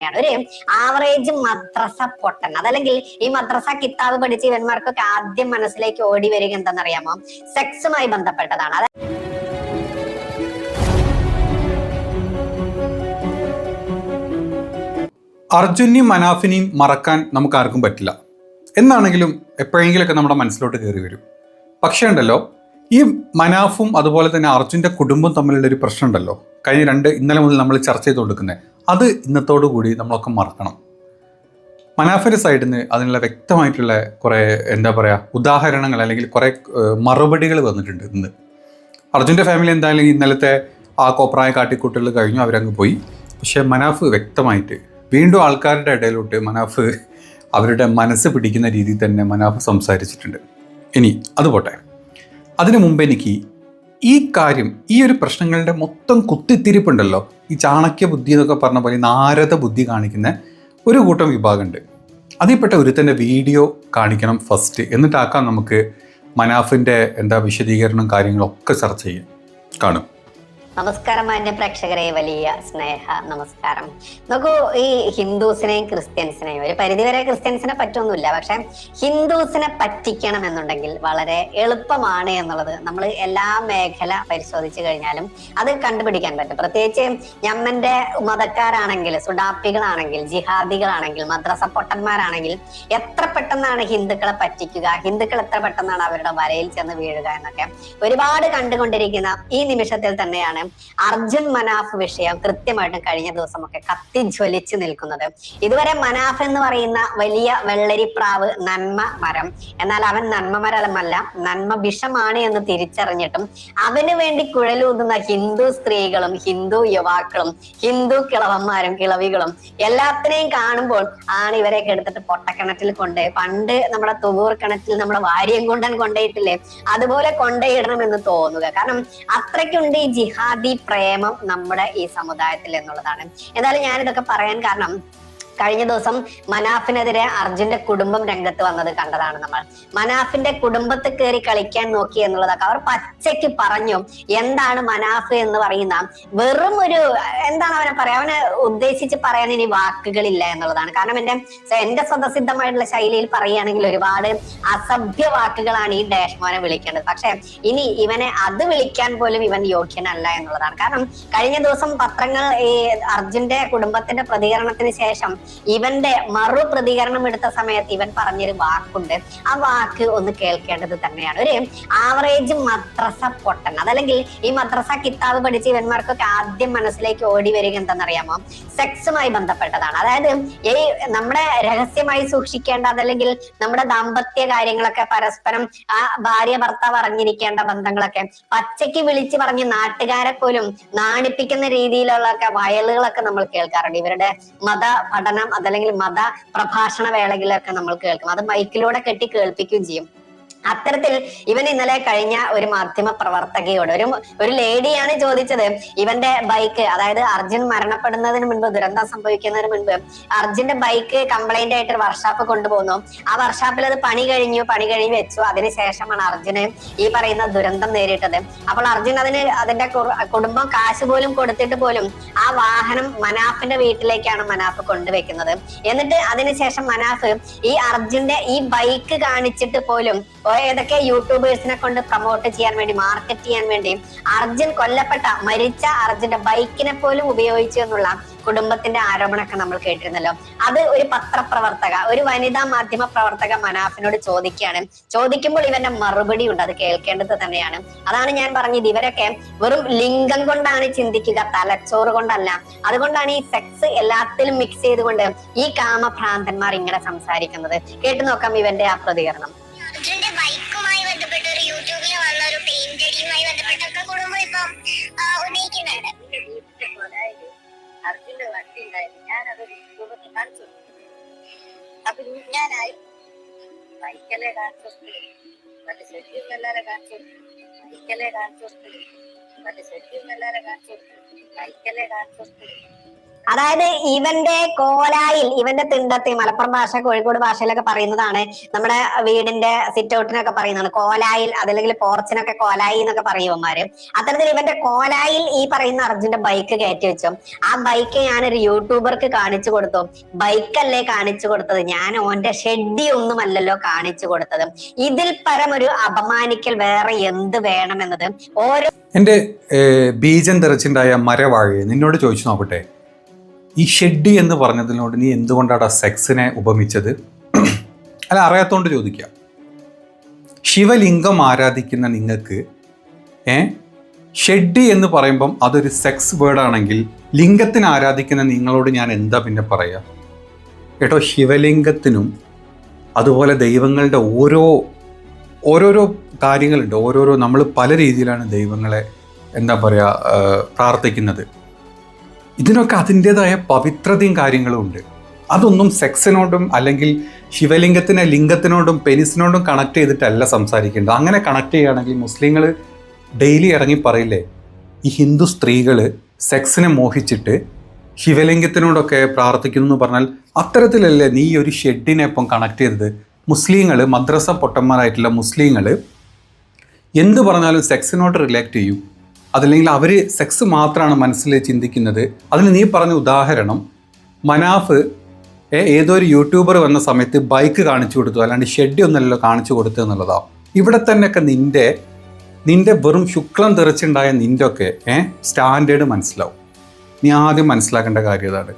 തന്നെയാണ് ഒരു ആവറേജ് മദ്രസ പൊട്ടൻ. അതല്ലെങ്കിൽ ഈ മദ്രസ കിതാബ് പഠിച്ച ഇവന്മാർക്കൊക്കെ ആദ്യം മനസ്സിലേക്ക് ഓടി വരിക എന്താണെന്നറിയാമോ? സെക്സുമായി ബന്ധപ്പെട്ടതാണ്. അതായത് അർജുനെയും മനാഫിനെയും മറക്കാൻ നമുക്ക് ആർക്കും പറ്റില്ല. എന്നാണെങ്കിലും എപ്പോഴെങ്കിലൊക്കെ നമ്മുടെ മനസ്സിലോട്ട് കയറി വരും. പക്ഷേ ഉണ്ടല്ലോ ഈ മനാഫും അതുപോലെ തന്നെ അർജുന്റെ കുടുംബം തമ്മിലുള്ള ഒരു പ്രശ്നം ഉണ്ടല്ലോ. കഴിഞ്ഞ രണ്ട് ഇന്നലെ മുതൽ നമ്മൾ ചർച്ച ചെയ്ത് കൊടുക്കുന്നത് അത് ഇന്നത്തോടു കൂടി നമ്മളൊക്കെ മറക്കണം. മനാഫിന്റെ സൈഡിൽ നിന്ന് അതിനുള്ള വ്യക്തമായിട്ടുള്ള കുറേ എന്താ പറയുക ഉദാഹരണങ്ങൾ അല്ലെങ്കിൽ കുറേ മറുപടികൾ വന്നിട്ടുണ്ട് ഇന്ന്. അർജുന്റെ ഫാമിലി എന്തായാലും ഇന്നലത്തെ ആ കോപ്രായ കാട്ടിക്കൂട്ടൽ കഴിഞ്ഞു അവരങ്ങ് പോയി. പക്ഷേ മനാഫ് വ്യക്തമായിട്ട് വീണ്ടും ആൾക്കാരുടെ ഇടയിലോട്ട് മനാഫ് അവരുടെ മനസ്സ് പിടിക്കുന്ന രീതിയിൽ തന്നെ മനാഫ് സംസാരിച്ചിട്ടുണ്ട്. ഇനി അത് പോട്ടെ. അതിനു മുമ്പ് എനിക്ക് ഈ കാര്യം ഈ ഒരു പ്രശ്നങ്ങളുടെ മൊത്തം കുത്തിത്തിരിപ്പുണ്ടല്ലോ. ഈ ചാണക്യ ബുദ്ധി എന്നൊക്കെ പറഞ്ഞ പോലെ നാരദ ബുദ്ധി കാണിക്കുന്ന ഒരു കൂട്ടം വിഭാഗമുണ്ട്. അതിൽപ്പെട്ട ഒരുത്തന്റെ വീഡിയോ കാണിക്കണം ഫസ്റ്റ് എന്നിട്ടാക്കാം നമുക്ക് മനാഫിന്റെ എന്താ വിശദീകരണം കാര്യങ്ങളൊക്കെ ചർച്ച ചെയ്യാം. കാണും. നമസ്കാരം മാന്യ പ്രേക്ഷകരെ വലിയ സ്നേഹ നമസ്കാരം. നോക്കൂ ഈ ഹിന്ദുസിനെയും ക്രിസ്ത്യൻസിനെയും ഒരു പരിധിവരെ ക്രിസ്ത്യൻസിനെ പറ്റൊന്നുമില്ല പക്ഷെ ഹിന്ദുസിനെ പറ്റിക്കണം എന്നുണ്ടെങ്കിൽ വളരെ എളുപ്പമാണ് എന്നുള്ളത് നമ്മൾ എല്ലാ മേഖല പരിശോധിച്ചു കഴിഞ്ഞാലും അത് കണ്ടുപിടിക്കാൻ പറ്റും. പ്രത്യേകിച്ച് ഞമ്മന്റെ മതക്കാരാണെങ്കിൽ സുഡാപ്പികളാണെങ്കിൽ ജിഹാദികളാണെങ്കിൽ മദ്രസ പൊട്ടന്മാരാണെങ്കിൽ എത്ര പെട്ടെന്നാണ് ഹിന്ദുക്കളെ പറ്റിക്കുക ഹിന്ദുക്കൾ എത്ര പെട്ടെന്നാണ് അവരുടെ വരയിൽ ചെന്ന് വീഴുക എന്നൊക്കെ ഒരുപാട് കണ്ടുകൊണ്ടിരിക്കുന്ന ഈ നിമിഷത്തിൽ തന്നെയാണ് അർജുൻ മനാഫ് വിഷയം കൃത്യമായിട്ടും കഴിഞ്ഞ ദിവസമൊക്കെ കത്തി ജ്വലിച്ചു നിൽക്കുന്നത്. ഇതുവരെ മനാഫ് എന്ന് പറയുന്ന വലിയ വെള്ളരിപ്രാവ് നന്മ മരം. എന്നാൽ അവൻ നന്മ മരമല്ല നന്മ വിഷമാണ് എന്ന് തിരിച്ചറിഞ്ഞിട്ടും അവന് വേണ്ടി കുഴലൂതുന്ന ഹിന്ദു സ്ത്രീകളും ഹിന്ദു യുവാക്കളും ഹിന്ദു കിളവന്മാരും കിളവികളും എല്ലാത്തിനെയും കാണുമ്പോൾ ആണ് ഇവരെയൊക്കെ എടുത്തിട്ട് പൊട്ടക്കിണറ്റിൽ കൊണ്ട് പണ്ട് നമ്മുടെ തുവൂർ കിണറ്റിൽ നമ്മുടെ വാര്യം കൊണ്ടൻ കൊണ്ടേയിട്ടില്ലേ അതുപോലെ കൊണ്ടേയിടണം എന്ന് തോന്നുക. കാരണം അത്രയ്ക്കുണ്ട് ഈ ജിഹാദി പ്രേമം നമ്മുടെ ഈ സമുദായത്തിൽ എന്നുള്ളതാണ്. എന്തായാലും ഞാനിതൊക്കെ പറയാൻ കാരണം കഴിഞ്ഞ ദിവസം മനാഫിനെതിരെ അർജുന്റെ കുടുംബം രംഗത്ത് വന്നത് കണ്ടതാണ് നമ്മൾ. മനാഫിന്റെ കുടുംബത്തെ കയറി കളിക്കാൻ നോക്കി എന്നുള്ളതൊക്കെ അവർ പച്ചയ്ക്ക് പറഞ്ഞു. എന്താണ് മനാഫ് എന്ന് പറയുന്ന വെറും ഒരു എന്താണ് അവനെ പറയാ അവനെ ഉദ്ദേശിച്ച് പറയാൻ ഇനി വാക്കുകളില്ല എന്നുള്ളതാണ്. കാരണം എന്റെ എന്റെ സ്വതസിദ്ധമായിട്ടുള്ള ശൈലിയിൽ പറയുകയാണെങ്കിൽ ഒരുപാട് അസഭ്യ വാക്കുകളാണ് ഈ ഡാഷ്മോനെ വിളിക്കേണ്ടത്. പക്ഷെ ഇനി ഇവനെ അത് വിളിക്കാൻ പോലും ഇവൻ യോഗ്യനല്ല എന്നുള്ളതാണ്. കാരണം കഴിഞ്ഞ ദിവസം പത്രങ്ങൾ ഈ അർജുന്റെ കുടുംബത്തിന്റെ പ്രതികരണത്തിന് ശേഷം ഇവന്റെ മറു പ്രതികരണം എടുത്ത സമയത്ത് ഇവൻ പറഞ്ഞൊരു വാക്കുണ്ട്. ആ വാക്ക് ഒന്ന് കേൾക്കേണ്ടത് തന്നെയാണ്. ഒരു ആവറേജ് മദ്രസ പൊട്ടൻ. അതല്ലെങ്കിൽ ഈ മദ്രസ കിതാബ് പഠിച്ച് ഇവന്മാർക്കൊക്കെ ആദ്യം മനസ്സിലേക്ക് ഓടി വരിക എന്താണെന്നറിയാമോ? സെക്സുമായി ബന്ധപ്പെട്ടതാണ്. അതായത് ഈ നമ്മുടെ രഹസ്യമായി സൂക്ഷിക്കേണ്ട അതല്ലെങ്കിൽ നമ്മുടെ ദാമ്പത്യ കാര്യങ്ങളൊക്കെ പരസ്പരം ആ ഭാര്യ ഭർത്താവ് അറിഞ്ഞിരിക്കേണ്ട ബന്ധങ്ങളൊക്കെ പച്ചയ്ക്ക് വിളിച്ച് പറഞ്ഞ് നാട്ടുകാരെ പോലും നാണിപ്പിക്കുന്ന രീതിയിലുള്ള വയലുകളൊക്കെ നമ്മൾ കേൾക്കാറുണ്ട്. ഇവരുടെ മത പഠനം അതല്ലെങ്കിൽ മത പ്രഭാഷണ വേളകളിലൊക്കെ നമ്മൾ കേൾക്കും. അത് മൈക്കിലൂടെ കെട്ടി കേൾപ്പിക്കുകയും ചെയ്യും. അത്തരത്തിൽ ഇവൻ ഇന്നലെ കഴിഞ്ഞ ഒരു മാധ്യമ പ്രവർത്തകയോട് ഒരു ഒരു ലേഡിയാണ് ചോദിച്ചത് ഇവന്റെ ബൈക്ക് അതായത് അർജുൻ മരണപ്പെടുന്നതിന് മുൻപ് ദുരന്തം സംഭവിക്കുന്നതിന് മുൻപ് അർജുന്റെ ബൈക്ക് കംപ്ലൈന്റ് ആയിട്ട് ഒരു വർക്ക്ഷോപ്പ് കൊണ്ടുപോകുന്നു ആ വർഷാപ്പിൽ അത് പണി കഴിഞ്ഞു പണി കഴിഞ്ഞ് വെച്ചു. അതിനുശേഷമാണ് അർജുന് ഈ പറയുന്ന ദുരന്തം നേരിട്ടത്. അപ്പോൾ അർജുൻ അതിന് അതിന്റെ കുടുംബം കാശ് പോലും കൊടുത്തിട്ട് പോലും ആ വാഹനം മനാഫിന്റെ വീട്ടിലേക്കാണ് മനാഫ് കൊണ്ടുവെക്കുന്നത്. എന്നിട്ട് അതിനുശേഷം മനാഫ് ഈ അർജുന്റെ ഈ ബൈക്ക് കാണിച്ചിട്ട് പോലും ഏതൊക്കെ യൂട്യൂബേഴ്സിനെ കൊണ്ട് പ്രൊമോട്ട് ചെയ്യാൻ വേണ്ടി മാർക്കറ്റ് ചെയ്യാൻ വേണ്ടി അർജുൻ കൊല്ലപ്പെട്ട മരിച്ച അർജുന്റെ ബൈക്കിനെ പോലും ഉപയോഗിച്ചു എന്നുള്ള കുടുംബത്തിന്റെ ആരോപണമൊക്കെ നമ്മൾ കേട്ടിരുന്നല്ലോ. അത് ഒരു പത്രപ്രവർത്തക ഒരു വനിതാ മാധ്യമ പ്രവർത്തക മനാഫിനോട് ചോദിക്കുകയാണ്. ചോദിക്കുമ്പോൾ ഇവന്റെ മറുപടി ഉണ്ട് അത് കേൾക്കേണ്ടത് തന്നെയാണ്. അതാണ് ഞാൻ പറഞ്ഞത്. ഇവരൊക്കെ വെറും ലിംഗം കൊണ്ടാണ് ചിന്തിക്കുക തലച്ചോറ് കൊണ്ടല്ല. അതുകൊണ്ടാണ് ഈ സെക്സ് എല്ലാത്തിലും മിക്സ് ചെയ്തുകൊണ്ട് ഈ കാമഭ്രാന്തന്മാർ ഇങ്ങനെ സംസാരിക്കുന്നത്. കേട്ടു നോക്കാം ഇവന്റെ ആ പ്രതികരണം. അടിയുമായി ബന്ധപ്പെട്ടൊക്കെ കുടുംബം ഇപ്പം ഉന്നയിക്കുന്നുണ്ട് അർജുന്റെ വണ്ടി ഉണ്ടായിരുന്നു ഞാനത് രൂപത്തിൽ കാണിച്ചു. അപ്പൊ ഞാനായി ബൈക്കല്ലേ കാണിച്ചു മറ്റേ സെറ്റിയും എല്ലാരെ കാണിച്ചു ബൈക്കല്ലേ കാണിച്ചു മറ്റേ സെറ്റിയും എല്ലാരെ കാണിച്ചു ബൈക്കല്ലേ കാണിച്ചു അതായത് ഇവന്റെ കോലായിൽ ഇവന്റെ തിണ്ടത്തി മലപ്പുറം ഭാഷ കോഴിക്കോട് ഭാഷയിലൊക്കെ പറയുന്നതാണ് നമ്മുടെ വീടിന്റെ സിറ്റ് ഔട്ടിനൊക്കെ പറയുന്നതാണ്. കോലായിൽ അതല്ലെങ്കിൽ പോർച്ചിനൊക്കെ കോലായി എന്നൊക്കെ പറയുവന്മാര് അത്തരത്തിൽ ഇവന്റെ കോലായിൽ ഈ പറയുന്ന അർജുന്റെ ബൈക്ക് കയറ്റി വെച്ചു. ആ ബൈക്ക് ഒരു യൂട്യൂബർക്ക് കാണിച്ചു കൊടുത്തു. ബൈക്കല്ലേ കാണിച്ചു കൊടുത്തത്? ഞാൻ ഓന്റെ ഷെഡി ഒന്നുമല്ലല്ലോ കാണിച്ചു കൊടുത്തത്. ഇതിൽ പരം ഒരു അപമാനിക്കൽ വേറെ എന്ത് വേണമെന്നത് ഓരോ എന്റെ ബീജം തെറിച്ചുണ്ടായ മരവാഴയെ നിന്നോട് ചോദിച്ചു നോക്കട്ടെ? ഈ ഷെഡ് എന്ന് പറഞ്ഞതിനോട് നീ എന്തുകൊണ്ടാണ് സെക്സിനെ ഉപമിച്ചത്? അല്ല അറിയാത്തോണ്ട് ചോദിക്കുക ശിവലിംഗം ആരാധിക്കുന്ന നിങ്ങൾക്ക് ഏ? ഷെഡ് എന്ന് പറയുമ്പം അതൊരു സെക്സ് വേർഡാണെങ്കിൽ ലിംഗത്തിന് ആരാധിക്കുന്ന നിങ്ങളോട് ഞാൻ എന്താ പിന്നെ പറയുക കേട്ടോ ശിവലിംഗത്തിനും അതുപോലെ ദൈവങ്ങളുടെ ഓരോ ഓരോരോ കാര്യങ്ങളുണ്ട്. ഓരോരോ നമ്മൾ പല രീതിയിലാണ് ദൈവങ്ങളെ എന്താ പറയുക പ്രാർത്ഥിക്കുന്നത്. ഇതിനൊക്കെ അതിന്റെതായ പവിത്രതയും കാര്യങ്ങളും ഉണ്ട്. അതൊന്നും സെക്സിനോടും അല്ലെങ്കിൽ ശിവലിംഗത്തിനെ ലിംഗത്തിനോടും പെനിസിനോടും കണക്ട് ചെയ്തിട്ടല്ല സംസാരിക്കേണ്ടത്. അങ്ങനെ കണക്ട് ചെയ്യുകയാണെങ്കിൽ മുസ്ലിങ്ങൾ ഡെയിലി ഇറങ്ങി പറയില്ലേ ഈ ഹിന്ദു സ്ത്രീകൾ സെക്സിനെ മോഹിച്ചിട്ട് ശിവലിംഗത്തിനോടൊക്കെ പ്രാർത്ഥിക്കുന്നു എന്ന് പറഞ്ഞാൽ അത്തരത്തിലല്ലേ നീ ഒരു ഷെഡിനെ ഇപ്പം കണക്ട് ചെയ്തത്? മുസ്ലിങ്ങൾ മദ്രസ പൊട്ടന്മാരായിട്ടുള്ള മുസ്ലിങ്ങൾ എന്ത് പറഞ്ഞാലും സെക്സിനോട് റിലേറ്റ് ചെയ്യും. അതല്ലെങ്കിൽ അവർ സെക്സ് മാത്രമാണ് മനസ്സിൽ ചിന്തിക്കുന്നത്. അതിന് നീ പറഞ്ഞ ഉദാഹരണം മനാഫ് ഏതോ ഒരു യൂട്യൂബർ വന്ന സമയത്ത് ബൈക്ക് കാണിച്ചു കൊടുത്തു. അല്ലാണ്ട് ഷെഡ് ഒന്നല്ലല്ലോ കാണിച്ചു കൊടുത്തു എന്നുള്ളതാ. ഇവിടെ തന്നെയൊക്കെ നിന്റെ നിന്റെ വെറും ശുക്ലം തെറിച്ചുണ്ടായ നിന്റെ ഒക്കെ ഏ സ്റ്റാൻഡേർഡ് മനസ്സിലാവും. നീ ആദ്യം മനസ്സിലാക്കേണ്ട കാര്യം ഇതാണ്.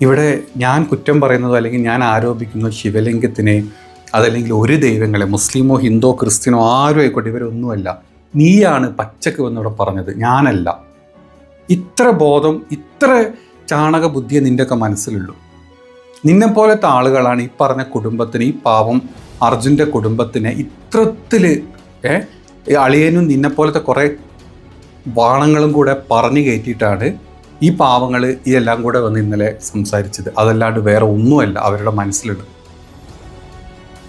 ഇവിടെ ഞാൻ കുറ്റം പറയുന്നതോ അല്ലെങ്കിൽ ഞാൻ ആരോപിക്കുന്ന ശിവലിംഗത്തിനെ അതല്ലെങ്കിൽ ഒരു ദൈവങ്ങളെ മുസ്ലിമോ ഹിന്ദോ ക്രിസ്ത്യനോ ആരും ആയിക്കോട്ടെ ഇവരൊന്നുമല്ല. നീയാണ് പച്ചക്ക് വന്നിവിടെ പറഞ്ഞത്. ഞാനല്ല. ഇത്ര ബോധം ഇത്ര ചാണക ബുദ്ധിയെ നിന്റെയൊക്കെ മനസ്സിലുള്ളൂ. നിന്നെ പോലത്തെ ആളുകളാണ് ഈ പറഞ്ഞ കുടുംബത്തിന് ഈ പാവം അർജുന്റെ കുടുംബത്തിനെ ഇത്രത്തിൽ അളിയനും നിന്നെ പോലത്തെ കുറേ വാണങ്ങളും കൂടെ പറഞ്ഞു കയറ്റിയിട്ടാണ് ഈ പാവങ്ങൾ ഇതെല്ലാം കൂടെ വന്ന് ഇന്നലെ സംസാരിച്ചത്. അതല്ലാണ്ട് വേറെ ഒന്നുമല്ല അവരുടെ മനസ്സിലുള്ളത്.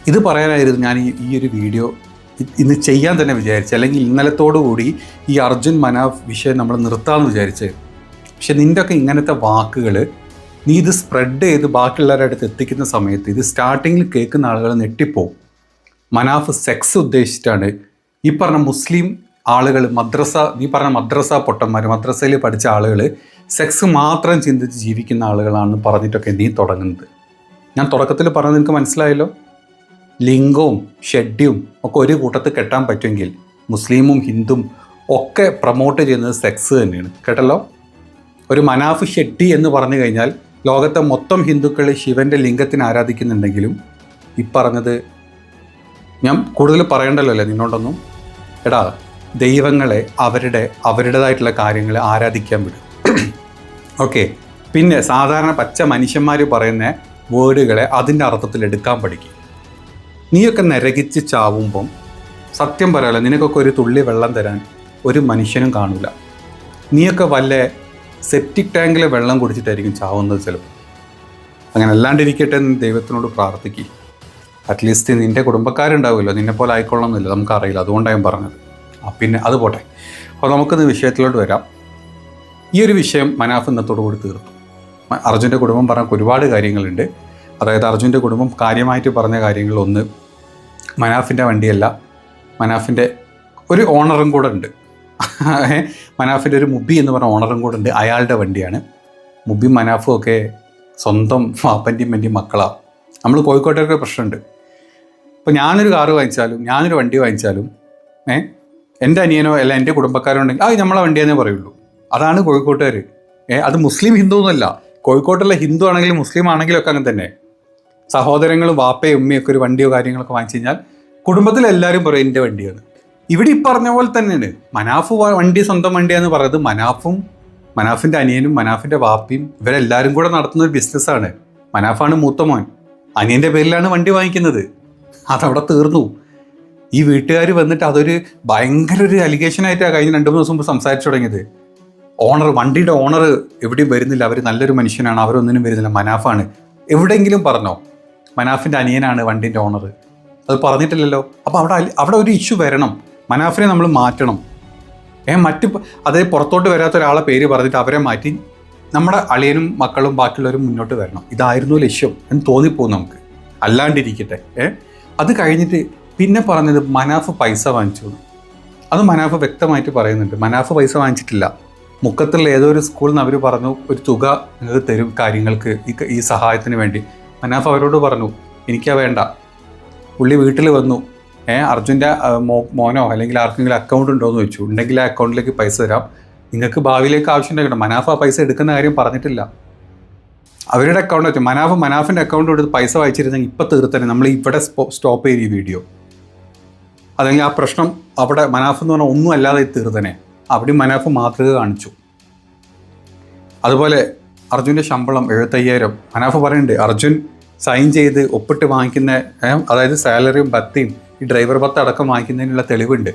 ഇത് പറയാനായിരുന്നു ഞാൻ ഈ ഒരു വീഡിയോ ഇന്ന് ചെയ്യാൻ തന്നെ വിചാരിച്ചു അല്ലെങ്കിൽ ഇന്നലത്തോടു കൂടി ഈ അർജുൻ മനാഫ് വിഷയം നമ്മൾ നിർത്താമെന്ന് വിചാരിച്ചു. പക്ഷെ നിന്റെ ഒക്കെ ഇങ്ങനത്തെ വാക്കുകൾ നീ ഇത് സ്പ്രെഡ് ചെയ്ത് ബാക്കിയുള്ളവരുടെ അടുത്ത് എത്തിക്കുന്ന സമയത്ത് ഇത് സ്റ്റാർട്ടിങ്ങിൽ കേൾക്കുന്ന ആളുകൾ നെട്ടിപ്പോവും മനാഫ് സെക്സ് ഉദ്ദേശിച്ചിട്ടാണ് ഈ പറഞ്ഞ മുസ്ലിം ആളുകൾ മദ്രസ നീ പറഞ്ഞ മദ്രസ പൊട്ടന്മാർ മദ്രസയിൽ പഠിച്ച ആളുകൾ സെക്സ് മാത്രം ചിന്തിച്ച് ജീവിക്കുന്ന ആളുകളാണെന്ന് പറഞ്ഞിട്ടൊക്കെ നീ തുടങ്ങുന്നത്. ഞാൻ തുടക്കത്തിൽ പറഞ്ഞത് നിനക്ക് മനസ്സിലായല്ലോ? ലിംഗവും ഷെഡ്യും ഒക്കെ ഒരു കൂട്ടത്തിൽ കെട്ടാൻ പറ്റുമെങ്കിൽ മുസ്ലിമും ഹിന്ദും ഒക്കെ പ്രൊമോട്ട് ചെയ്യുന്നത് സെക്സ് തന്നെയാണ്. കേട്ടല്ലോ? ഒരു മനാഫ് ഷെഡ്ഡി എന്ന് പറഞ്ഞു കഴിഞ്ഞാൽ ലോകത്തെ മൊത്തം ഹിന്ദുക്കൾ ശിവന്റെ ലിംഗത്തിന് ആരാധിക്കുന്നുണ്ടെങ്കിലും ഈ പറഞ്ഞത് ഞാൻ കൂടുതൽ പറയണ്ടല്ലോ അല്ലേ നിന്നോടൊന്നും? എടാ ദൈവങ്ങളെ അവരുടെ അവരുടേതായിട്ടുള്ള കാര്യങ്ങൾ ആരാധിക്കാൻ വിടും. ഓക്കെ പിന്നെ സാധാരണ പച്ച മനുഷ്യന്മാർ പറയുന്ന വേർഡുകളെ അതിന്റെ അർത്ഥത്തിൽ എടുക്കാൻ പഠിക്കും. നീയൊക്കെ നരകിച്ച് ചാവുമ്പം സത്യം പറയാലോ നിനക്കൊക്കെ ഒരു തുള്ളി വെള്ളം തരാൻ ഒരു മനുഷ്യനും കാണൂല. നീയൊക്കെ വല്ല സെപ്റ്റിക് ടാങ്കിലെ വെള്ളം കുടിച്ചിട്ടായിരിക്കും ചാവുന്നത് ചിലപ്പോൾ. അങ്ങനെ അല്ലാണ്ടിരിക്കട്ടെ എന്ന് ദൈവത്തിനോട് പ്രാർത്ഥിക്കുക അറ്റ്ലീസ്റ്റ് നിന്റെ കുടുംബക്കാരുണ്ടാവുമല്ലോ നിന്നെ പോലെ ആയിക്കൊള്ളണമെന്നില്ല നമുക്കറിയില്ല. അതുകൊണ്ടാണ് ഞാൻ പറഞ്ഞത്. പിന്നെ അത് പോട്ടെ. അപ്പോൾ നമുക്കിന്ന് വിഷയത്തിലോട്ട് വരാം. ഈ ഒരു വിഷയം മനാഫ് ഇന്നത്തോടു കൂടി തീർത്തു. അർജുന്റെ കുടുംബം പറഞ്ഞ ഒരുപാട് കാര്യങ്ങളുണ്ട്. അതായത് അർജുന്റെ കുടുംബം കാര്യമായിട്ട് പറഞ്ഞ കാര്യങ്ങൾ ഒന്ന് മനാഫിന്റെ വണ്ടിയല്ല. മനാഫിന്റെ ഒരു ഓണറും കൂടെ ഉണ്ട്. മനാഫിന്റെ ഒരു മുബി എന്ന് പറഞ്ഞ ഓണറും കൂടെ ഉണ്ട്. അയാളുടെ വണ്ടിയാണ്. മുബി മനാഫും ഒക്കെ സ്വന്തം വാപ്പന്റെയും വന്റെയും മക്കളാണ് നമ്മൾ കോഴിക്കോട്ടൊക്കെ പ്രശ്നമുണ്ട്. ഇപ്പോൾ ഞാനൊരു കാറ് വാങ്ങിച്ചാലും ഞാനൊരു വണ്ടി വാങ്ങിച്ചാലും ഏ എന്റെ അനിയനോ അല്ല എന്റെ കുടുംബക്കാരോ ഉണ്ടെങ്കിൽ അത് നമ്മളെ വണ്ടിയെന്നേ പറയുള്ളൂ. അതാണ് കോഴിക്കോട്ടുകാർ ഏ അത് മുസ്ലിം ഹിന്ദു ഒന്നുമല്ല കോഴിക്കോട്ടുള്ള ഹിന്ദു ആണെങ്കിലും മുസ്ലിം ആണെങ്കിലും ഒക്കെ അങ്ങനെ തന്നെ. സഹോദരങ്ങളും വാപ്പയും ഉമ്മയൊക്കെ ഒരു വണ്ടിയോ കാര്യങ്ങളൊക്കെ വാങ്ങിച്ചു കഴിഞ്ഞാൽ കുടുംബത്തിൽ എല്ലാവരും പറയും എന്റെ വണ്ടിയാണ്. ഇവിടെ ഈ പറഞ്ഞ പോലെ തന്നെയാണ്. മനാഫ് വണ്ടി സ്വന്തം വണ്ടിയാന്ന് പറയുന്നത് മനാഫും മനാഫിന്റെ അനിയനും മനാഫിന്റെ വാപ്പയും ഇവരെല്ലാവരും കൂടെ നടത്തുന്ന ഒരു ബിസിനസ്സാണ് മനാഫാണ് മൂത്ത മോൻ. അനിയന്റെ പേരിലാണ് വണ്ടി വാങ്ങിക്കുന്നത്. അതവിടെ തീർന്നു. ഈ വീട്ടുകാർ വന്നിട്ട് അതൊരു ഭയങ്കര ഒരു അലിഗേഷൻ ആയിട്ടാണ് കഴിഞ്ഞ രണ്ട് മൂന്ന് ദിവസം മുമ്പ് സംസാരിച്ചു തുടങ്ങിയത്. ഓണർ വണ്ടിയുടെ ഓണർ എവിടെയും വരുന്നില്ല. അവർ നല്ലൊരു മനുഷ്യനാണ്. അവരൊന്നിനും വരുന്നില്ല. മനാഫാണ്. എവിടെയെങ്കിലും പറഞ്ഞോ? മനാഫിന്റെ അനിയനാണ് വണ്ടിന്റെ ഓണർ അത് പറഞ്ഞിട്ടില്ലല്ലോ. അപ്പോൾ അവിടെ അവിടെ ഒരു ഇഷ്യൂ വരണം. മനാഫിനെ നമ്മൾ മാറ്റണം. ഏ മറ്റ് അതേ പുറത്തോട്ട് വരാത്ത ഒരാളെ പേര് പറഞ്ഞിട്ട് അവരെ മാറ്റി നമ്മുടെ അളിയനും മക്കളും ബാക്കിയുള്ളവരും മുന്നോട്ട് വരണം. ഇതായിരുന്നു ലക്ഷ്യം. എന്ന് തോന്നിപ്പോകും നമുക്ക്. അല്ലാണ്ടിരിക്കട്ടെ. ഏ അത് കഴിഞ്ഞിട്ട് പിന്നെ പറഞ്ഞത് മനാഫ് പൈസ വാങ്ങിച്ചു. അത് മനാഫ് വ്യക്തമായിട്ട് പറയുന്നുണ്ട്. മനാഫ് പൈസ വാങ്ങിച്ചിട്ടില്ല. മുക്കത്തുള്ള ഏതോ ഒരു സ്കൂളിൽ നിന്ന് അവർ പറഞ്ഞു ഒരു തുക നിങ്ങൾക്ക് തരും കാര്യങ്ങൾക്ക് ഈ സഹായത്തിന് വേണ്ടി. മനാഫ് അവരോട് പറഞ്ഞു എനിക്കാ വേണ്ട. പുള്ളി വീട്ടിൽ വന്നു. ഏ അർജുന്റെ മോ മോനോ അല്ലെങ്കിൽ ആർക്കെങ്കിലും അക്കൗണ്ട് ഉണ്ടോ എന്ന് ചോദിച്ചു. ഉണ്ടെങ്കിൽ ആ അക്കൗണ്ടിലേക്ക് പൈസ തരാം. നിങ്ങൾക്ക് ഭാവിയിലേക്ക് ആവശ്യം ഉണ്ടെങ്കിൽ മനാഫ് ആ പൈസ എടുക്കുന്ന കാര്യം പറഞ്ഞിട്ടില്ല. അവരുടെ അക്കൗണ്ട് വെച്ചു മനാഫ് മനാഫിന്റെ അക്കൗണ്ട് എടുത്ത് പൈസ വായിച്ചിരുന്നെങ്കിൽ ഇപ്പം തീർത്തന്നെ. നമ്മൾ ഇവിടെ സ്റ്റോപ്പ് ചെയ്ത് ഈ വീഡിയോ അല്ലെങ്കിൽ ആ പ്രശ്നം അവിടെ മനാഫ് എന്ന് പറഞ്ഞാൽ ഒന്നും അല്ലാതെ തീർത്തനെ അവിടെ മനാഫ് മാതൃക കാണിച്ചു. അതുപോലെ അർജുന്റെ ശമ്പളം എഴുപത്തയ്യായിരം. അനാഫ് പറയുന്നുണ്ട് അർജുൻ സൈൻ ചെയ്ത് ഒപ്പിട്ട് വാങ്ങിക്കുന്ന അതായത് സാലറിയും ബത്തിയും ഈ ഡ്രൈവർ ബത്ത് അടക്കം വാങ്ങിക്കുന്നതിനുള്ള തെളിവുണ്ട്.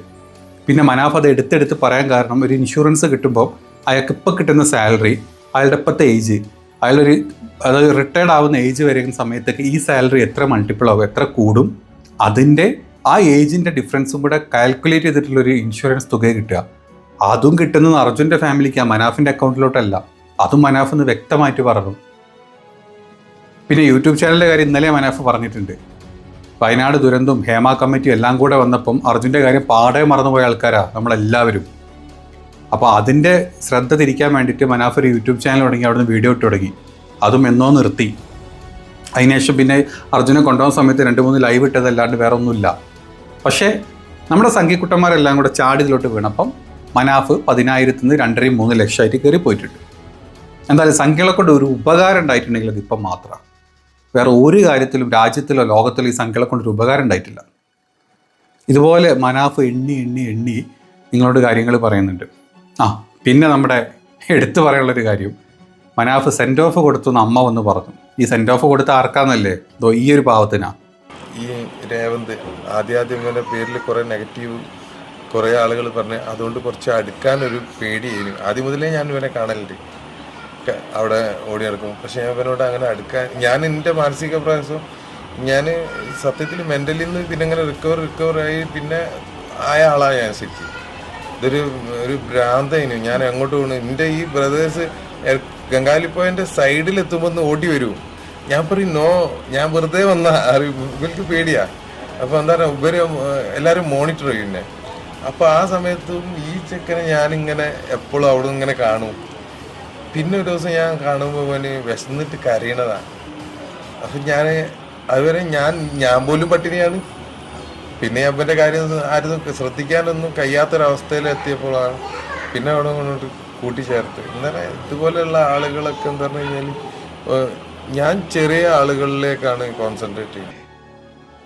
പിന്നെ മനാഫ് അത് എടുത്തെടുത്ത് പറയാൻ കാരണം ഒരു ഇൻഷുറൻസ് കിട്ടുമ്പോൾ അയാൾക്ക് ഇപ്പോൾ കിട്ടുന്ന സാലറി അയാളുടെ ഇപ്പോഴത്തെ ഏജ് അയാളൊരു അതായത് റിട്ടയർഡ് ആവുന്ന ഏജ് വരുന്ന സമയത്തേക്ക് ഈ സാലറി എത്ര മൾട്ടിപ്പിൾ ആവും എത്ര കൂടും അതിന്റെ ആ ഏജിന്റെ ഡിഫറൻസും കൂടെ കാൽക്കുലേറ്റ് ചെയ്തിട്ടുള്ളൊരു ഇൻഷുറൻസ് തുക കിട്ടുക. അതും കിട്ടുന്നത് അർജുന്റെ ഫാമിലിക്ക് ആ മനാഫിന്റെ അക്കൗണ്ടിലോട്ടല്ല അതും മനാഫ് എന്ന് വ്യക്തമായിട്ട് പറഞ്ഞു. പിന്നെ യൂട്യൂബ് ചാനലിന്റെ കാര്യം ഇന്നലെ മനാഫ് പറഞ്ഞിട്ടുണ്ട്. വയനാട് ദുരന്തവും ഹേമ കമ്മിറ്റിയും എല്ലാം കൂടെ വന്നപ്പം അർജുന്റെ കാര്യം പാടെ മറന്നുപോയ ആൾക്കാരാ നമ്മളെല്ലാവരും. അപ്പോൾ അതിന്റെ ശ്രദ്ധ തിരിക്കാൻ വേണ്ടിയിട്ട് മനാഫ് ഒരു യൂട്യൂബ് ചാനൽ തുടങ്ങി അവിടുന്ന് വീഡിയോ ഇട്ട് തുടങ്ങി. അതും എന്നോ നിർത്തി. അതിനുശേഷം പിന്നെ അർജുനെ കൊണ്ടുപോകുന്ന സമയത്ത് രണ്ട് മൂന്ന് ലൈവ് ഇട്ടതല്ലാണ്ട് വേറെ ഒന്നുമില്ല പക്ഷേ നമ്മുടെ സംഘിക്കുട്ടന്മാരെല്ലാം കൂടെ ചാടിതിലോട്ട് വീണപ്പം മനാഫ് പതിനായിരത്തിൽ നിന്ന് രണ്ടരയും മൂന്ന് ലക്ഷമായിട്ട് കയറി പോയിട്ടുണ്ട് എന്തായാലും സംഖ്യകളെ കൊണ്ട് ഒരു ഉപകാരം ഉണ്ടായിട്ടുണ്ടെങ്കിൽ അത് ഇപ്പം മാത്രമാണ് വേറെ ഒരു കാര്യത്തിലും രാജ്യത്തിലോ ലോകത്തിലോ ഈ സംഖ്യകളെ ഒരു ഉപകാരം ഉണ്ടായിട്ടില്ല. ഇതുപോലെ മനാഫ് എണ്ണി എണ്ണി എണ്ണി നിങ്ങളോട് കാര്യങ്ങൾ പറയുന്നുണ്ട്. ആ പിന്നെ നമ്മുടെ എടുത്തു പറയാനുള്ളൊരു കാര്യം. മനാഫ് സെൻഡ് ഓഫ് കൊടുത്തു എന്ന് അമ്മ വന്ന് പറഞ്ഞു. ഈ സെൻഡ് ഓഫ് കൊടുത്ത ആർക്കാന്നല്ലേ? ഇതോ ഈ ഒരു പാവത്തിനാ. ഈ രേവന്ത് ആദ്യാദ്യം ഇവന്റെ പേരിൽ കുറേ നെഗറ്റീവ് കുറേ ആളുകൾ പറഞ്ഞ് അതുകൊണ്ട് കുറച്ച് അടുക്കാനൊരു പേടിയായിരുന്നു ആദ്യം മുതലേ ഞാൻ ഇവനെ കാണലുണ്ട്. ക- അവിടെ ഓടി നടക്കും പക്ഷെ ഇവനോട് അങ്ങനെ അടുക്കാൻ ഞാൻ എന്റെ മാനസിക പ്രയാസം ഞാൻ സത്യത്തിൽ മെന്റലിൽ നിന്ന് പിന്നെ അങ്ങനെ റിക്കവർ റിക്കവർ ആയി പിന്നെ ആയ ആളാണ് ഞാൻ ശരിക്കും. ഇതൊരു ഒരു ഭ്രാന്തായിരുന്നു ഞാൻ അങ്ങോട്ട് പോകണു എന്റെ ഈ ബ്രദേഴ്സ് ഗംഗാലിപ്പോയന്റെ സൈഡിൽ എത്തുമ്പോൾ ഒന്ന് ഓടി വരും. ഞാൻ പറയും നോ ഞാൻ വെറുതെ വന്ന. ഇവർക്ക് പേടിയാ. അപ്പോൾ എന്താ പറയുക ഉപരി എല്ലാവരും മോണിറ്റർ ചെയ്യുന്നേ. അപ്പോൾ ആ സമയത്തും ഈ ചെക്കനെ ഞാനിങ്ങനെ എപ്പോഴും അവിടെ ഇങ്ങനെ കാണും. പിന്നെ ഒരു ദിവസം ഞാൻ കാണുമ്പോൾ അവന് വിശന്നിട്ട് കരയണതാണ് അപ്പം ഞാൻ അതുവരെ ഞാൻ ഞാൻ പോലും പട്ടിണിയാണ്. പിന്നെ അവന്റെ കാര്യം ആരും ശ്രദ്ധിക്കാനൊന്നും കഴിയാത്തൊരവസ്ഥയിൽ എത്തിയപ്പോഴാണ് പിന്നെ അവിടെ കൊണ്ടിട്ട് കൂട്ടിച്ചേർത്ത്. ഇന്നലെ ഇതുപോലെയുള്ള ആളുകളൊക്കെ എന്ന് പറഞ്ഞു കഴിഞ്ഞാൽ ഞാൻ ചെറിയ ആളുകളിലേക്കാണ് കോൺസെൻട്രേറ്റ് ചെയ്യുന്നത്.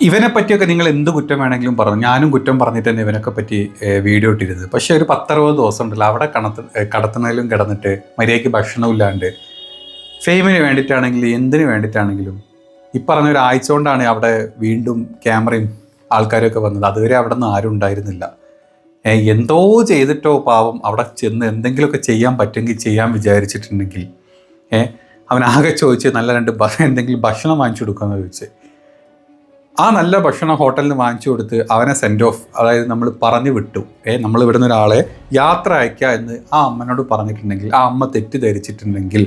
ഇവനെ പറ്റിയൊക്കെ നിങ്ങൾ എന്ത് കുറ്റം വേണമെങ്കിലും പറഞ്ഞു. ഞാനും കുറ്റം പറഞ്ഞിട്ട് തന്നെ ഇവനൊക്കെ പറ്റി വീഡിയോ ഇട്ടിരുന്നത്. പക്ഷേ ഒരു പത്തറുപത് ദിവസം ഉണ്ടല്ലോ അവിടെ കണത്ത് കടത്തുന്നതിലും കിടന്നിട്ട് മര്യാദയ്ക്ക് ഭക്ഷണം ഇല്ലാണ്ട്. ഫെയിമിന് വേണ്ടിയിട്ടാണെങ്കിലും എന്തിനു വേണ്ടിയിട്ടാണെങ്കിലും. ഈ പറഞ്ഞ ഒരു ആഴ്ച കൊണ്ടാണ് അവിടെ വീണ്ടും ക്യാമറയും ആൾക്കാരൊക്കെ വന്നത്. അതുവരെ അവിടെ നിന്ന് ആരും ഉണ്ടായിരുന്നില്ല. എന്തോ ചെയ്തിട്ടോ പാവം അവിടെ ചെന്ന് എന്തെങ്കിലുമൊക്കെ ചെയ്യാൻ പറ്റുമെങ്കിൽ ചെയ്യാൻ വിചാരിച്ചിട്ടുണ്ടെങ്കിൽ ആകെ ചോദിച്ച് നല്ല രണ്ട് എന്തെങ്കിലും ഭക്ഷണം വാങ്ങിച്ചു കൊടുക്കാമെന്ന് ചോദിച്ചത് ആ നല്ല ഭക്ഷണം ഹോട്ടലിൽ നിന്ന് വാങ്ങിച്ചു കൊടുത്ത് അവനെ സെൻഡ് ഓഫ് അതായത് നമ്മൾ പറഞ്ഞു വിട്ടു. ഏ നമ്മൾ ഇവിടുന്ന് ഒരാളെ യാത്ര അയക്കുക എന്ന് ആ അമ്മനോട് പറഞ്ഞിട്ടുണ്ടെങ്കിൽ ആ അമ്മ തെറ്റിദ്ധരിച്ചിട്ടുണ്ടെങ്കിൽ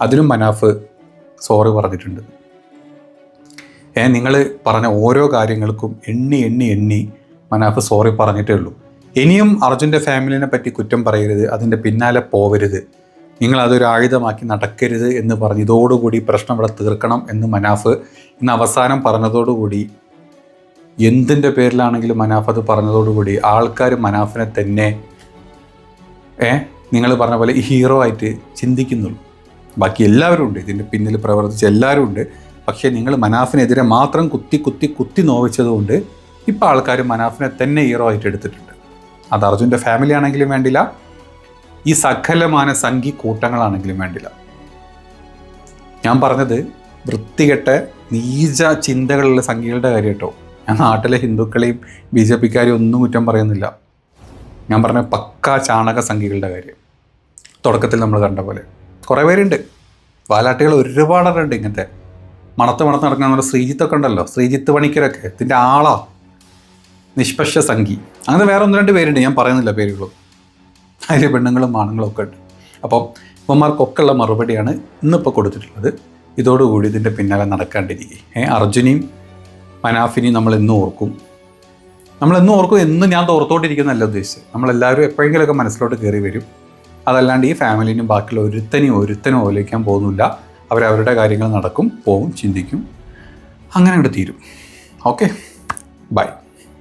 അതിനും മനാഫ് സോറി പറഞ്ഞിട്ടുണ്ട്. ഏ നിങ്ങൾ പറഞ്ഞ ഓരോ കാര്യങ്ങൾക്കും എണ്ണി എണ്ണി എണ്ണി മനാഫ് സോറി പറഞ്ഞിട്ടേ ഉള്ളൂ. ഇനിയും അർജുന്റെ ഫാമിലിനെ പറ്റി കുറ്റം പറയരുത് അതിന്റെ പിന്നാലെ പോവരുത്. നിങ്ങൾ അതൊരു ആയുധമാക്കി നടക്കരുത് എന്ന് പറഞ്ഞ് ഇതോടുകൂടി പ്രശ്നം ഇവിടെ തീർക്കണം എന്ന് മനാഫ് ഇന്ന് അവസാനം പറഞ്ഞതോടുകൂടി എന്തിന്റെ പേരിലാണെങ്കിലും മനാഫ് അത് പറഞ്ഞതോടുകൂടി ആൾക്കാർ മനാഫിനെ തന്നെ ഏ നിങ്ങൾ പറഞ്ഞ പോലെ ഹീറോ ആയിട്ട് ചിന്തിക്കുന്നുള്ളൂ. ബാക്കി എല്ലാവരും ഉണ്ട് ഇതിന്റെ പിന്നിൽ പ്രവർത്തിച്ച എല്ലാവരും ഉണ്ട്. പക്ഷേ നിങ്ങൾ മനാഫിനെതിരെ മാത്രം കുത്തി കുത്തി കുത്തി നോവിച്ചതുകൊണ്ട് ഇപ്പോൾ ആൾക്കാർ മനാഫിനെ തന്നെ ഹീറോ ആയിട്ട് എടുത്തിട്ടുണ്ട്. അത് അർജുന്റെ ഫാമിലി ആണെങ്കിലും വേണ്ടില്ല ഈ സകലമാന സംഘി കൂട്ടങ്ങളാണെങ്കിലും വേണ്ടില്ല. ഞാൻ പറഞ്ഞത് വൃത്തികെട്ട നീച ചിന്തകളുള്ള സംഘികളുടെ കാര്യം കേട്ടോ. ഞാൻ നാട്ടിലെ ഹിന്ദുക്കളെയും ബി ജെ പിക്കാരെയും ഒന്നും കുറ്റം പറയുന്നില്ല. ഞാൻ പറഞ്ഞ പക്കാ ചാണക സംഘികളുടെ കാര്യം. തുടക്കത്തിൽ നമ്മൾ കണ്ട പോലെ. കുറേ പേരുണ്ട്. വാലാട്ടികൾ ഒരുപാടുണ്ട് ഇങ്ങനത്തെ. മണത്ത് മണത്ത് നടക്കുന്ന നമ്മുടെ ശ്രീജിത്തൊക്കെ ഉണ്ടല്ലോ. ശ്രീജിത്ത് പണിക്കരൊക്കെ. ഇതിന്റെ ആളാ. നിഷ്പക്ഷ സംഘി. അങ്ങനെ വേറെ ഒന്ന് രണ്ട് പേരുണ്ട്. ഞാൻ പറയുന്നില്ല പേരുകളും അതിൽ പെണ്ണുങ്ങളും ആണുങ്ങളും ഒക്കെ ഉണ്ട്. അപ്പം ഇവന്മാർക്കൊക്കെ ഉള്ള മറുപടിയാണ് ഇന്നിപ്പോൾ കൊടുത്തിട്ടുള്ളത്. ഇതോടുകൂടി ഇതിന്റെ പിന്നാലെ നടക്കാണ്ടിരിക്കുക ഏ അർജുനെയും മനാഫിനെയും നമ്മൾ എന്നും ഓർക്കും. നമ്മൾ എന്നും ഓർക്കും എന്നും ഞാൻ ഓർത്തോണ്ടിരിക്കുന്നതല്ല ഉദ്ദേശിച്ചത്. നമ്മളെല്ലാവരും എപ്പോഴെങ്കിലുമൊക്കെ മനസ്സിലോട്ട് കയറി വരും. അതല്ലാണ്ട് ഈ ഫാമിലിനും ബാക്കിയുള്ള ഒരുത്തനെയും ഒരുത്തനും ഓലയ്ക്കാൻ പോകുന്നില്ല. അവരവരുടെ കാര്യങ്ങൾ നടക്കും പോവും ചിന്തിക്കും. അങ്ങനെ അങ്ങോട്ട് തീരും. ഓക്കെ? ബൈ.